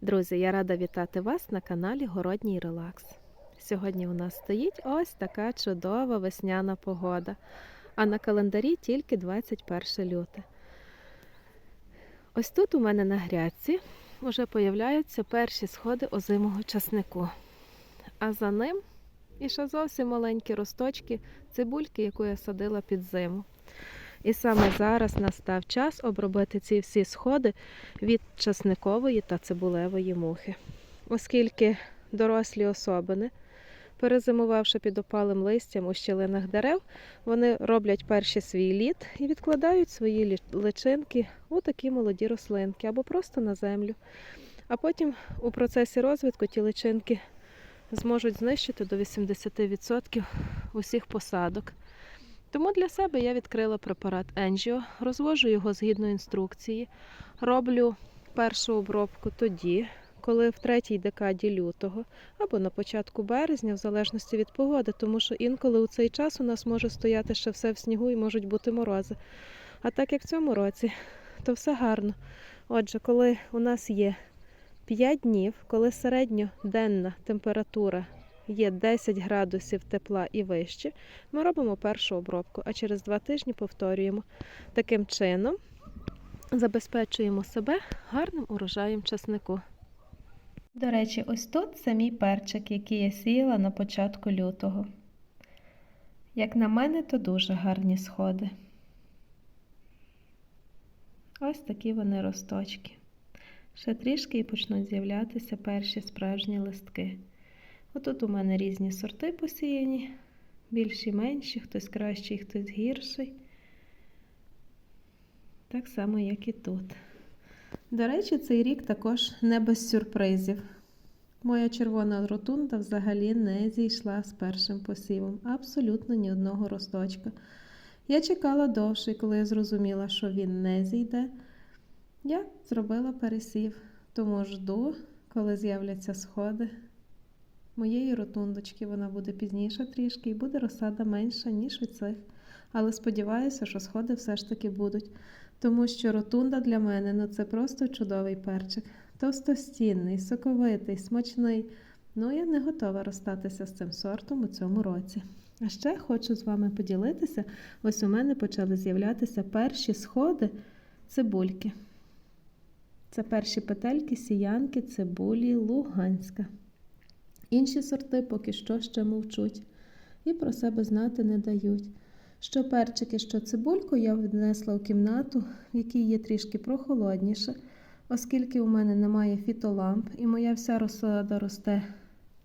Друзі, я рада вітати вас на каналі Городній Релакс. Сьогодні у нас стоїть ось така чудова весняна погода, а на календарі тільки 21 люте. Ось тут у мене на грядці вже появляються перші сходи озимого часнику. А за ним і ще зовсім маленькі росточки цибульки, яку я садила під зиму. І саме зараз настав час обробити ці всі сходи від часникової та цибулевої мухи. Оскільки дорослі особини, перезимувавши під опалим листям у щілинах дерев, вони роблять перший свій лід і відкладають свої личинки у такі молоді рослинки або просто на землю. А потім у процесі розвитку ті личинки зможуть знищити до 80% усіх посадок. Тому для себе я відкрила препарат Енжіо, розвожу його згідно інструкції, роблю першу обробку тоді, коли в третій декаді лютого або на початку березня, в залежності від погоди, тому що інколи у цей час у нас може стояти ще все в снігу і можуть бути морози. А так як в цьому році, то все гарно. Отже, коли у нас є 5 днів, коли середньоденна температура є 10 градусів тепла і вище, ми робимо першу обробку, а через два тижні повторюємо. Таким чином забезпечуємо себе гарним урожаєм часнику. До речі, ось тут це мій перчик, який я сіяла на початку лютого. Як на мене, то дуже гарні сходи. Ось такі вони росточки. Ще трішки і почнуть з'являтися перші справжні листки. Отут у мене різні сорти посіяні, більші, менші, хтось кращий, хтось гірший. Так само, як і тут. До речі, цей рік також не без сюрпризів. Моя червона ротунда взагалі не зійшла з першим посівом. Абсолютно ні одного росточка. Я чекала довше, коли я зрозуміла, що він не зійде, я зробила пересів. Тому жду, коли з'являться сходи моєї ротундочки. Вона буде пізніше трішки і буде розсада менша, ніж у цих. Але сподіваюся, що сходи все ж таки будуть. Тому що ротунда для мене ну це просто чудовий перчик. Товстостінний, соковитий, смачний. Ну, я не готова розстатися з цим сортом у цьому році. А ще хочу з вами поділитися: ось у мене почали з'являтися перші сходи цибульки. Це перші петельки, сіянки, цибулі, луганська. Інші сорти поки що ще мовчуть і про себе знати не дають. Що перчики, що цибульку я віднесла у кімнату, в якій є трішки прохолодніше, оскільки у мене немає фітоламп і моя вся розсада росте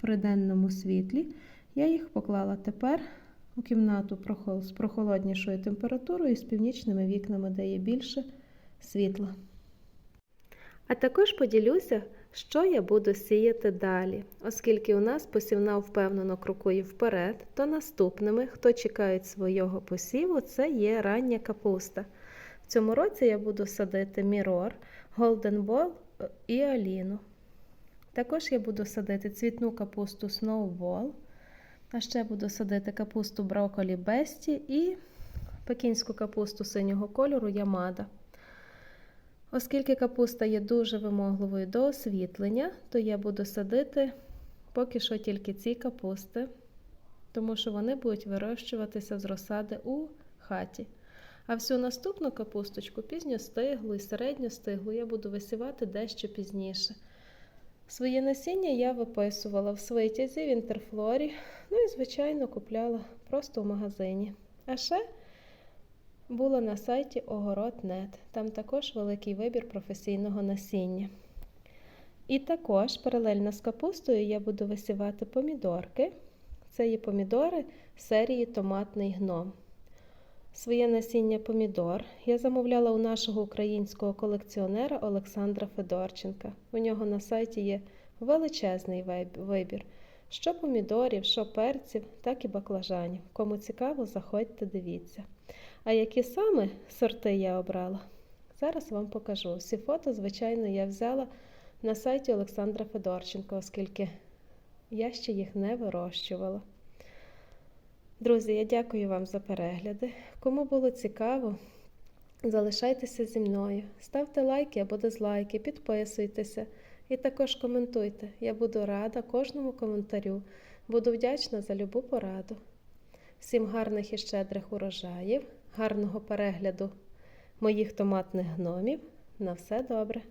при денному світлі, я їх поклала тепер у кімнату з прохолоднішою температурою і з північними вікнами, де є більше світла. А також поділюся, що я буду сіяти далі, оскільки у нас посівна впевнено крокує вперед, то наступними, хто чекає свого посіву, це є рання капуста. В цьому році я буду садити мірор, Golden Ball і Аліну. Також я буду садити цвітну капусту Snowball, а ще буду садити капусту брокколі Бесті і пекінську капусту синього кольору Ямада. Оскільки капуста є дуже вимогливою до освітлення, то я буду садити поки що тільки ці капусти, тому що вони будуть вирощуватися з розсади у хаті. А всю наступну капусточку пізньостиглу і середньостиглу я буду висівати дещо пізніше. Своє насіння я виписувала в свитязі в інтерфлорі, ну і, звичайно, купляла просто в магазині. А ще була на сайті Огород.нет. Там також великий вибір професійного насіння. І також паралельно з капустою я буду висівати помідорки. Це є помідори серії Томатний гном. Своє насіння помідор я замовляла у нашого українського колекціонера Олександра Федорченка. У нього на сайті є величезний вибір. Що помідорів, що перців, так і баклажанів. Кому цікаво, заходьте, дивіться. А які саме сорти я обрала? Зараз вам покажу. Всі фото, звичайно, я взяла на сайті Олександра Федорченка, оскільки я ще їх не вирощувала. Друзі, я дякую вам за перегляди. Кому було цікаво, залишайтеся зі мною. Ставте лайки або дизлайки, підписуйтеся. І також коментуйте. Я буду рада кожному коментарю. Буду вдячна за любу пораду. Всім гарних і щедрих урожаїв, гарного перегляду моїх томатних гномів. На все добре!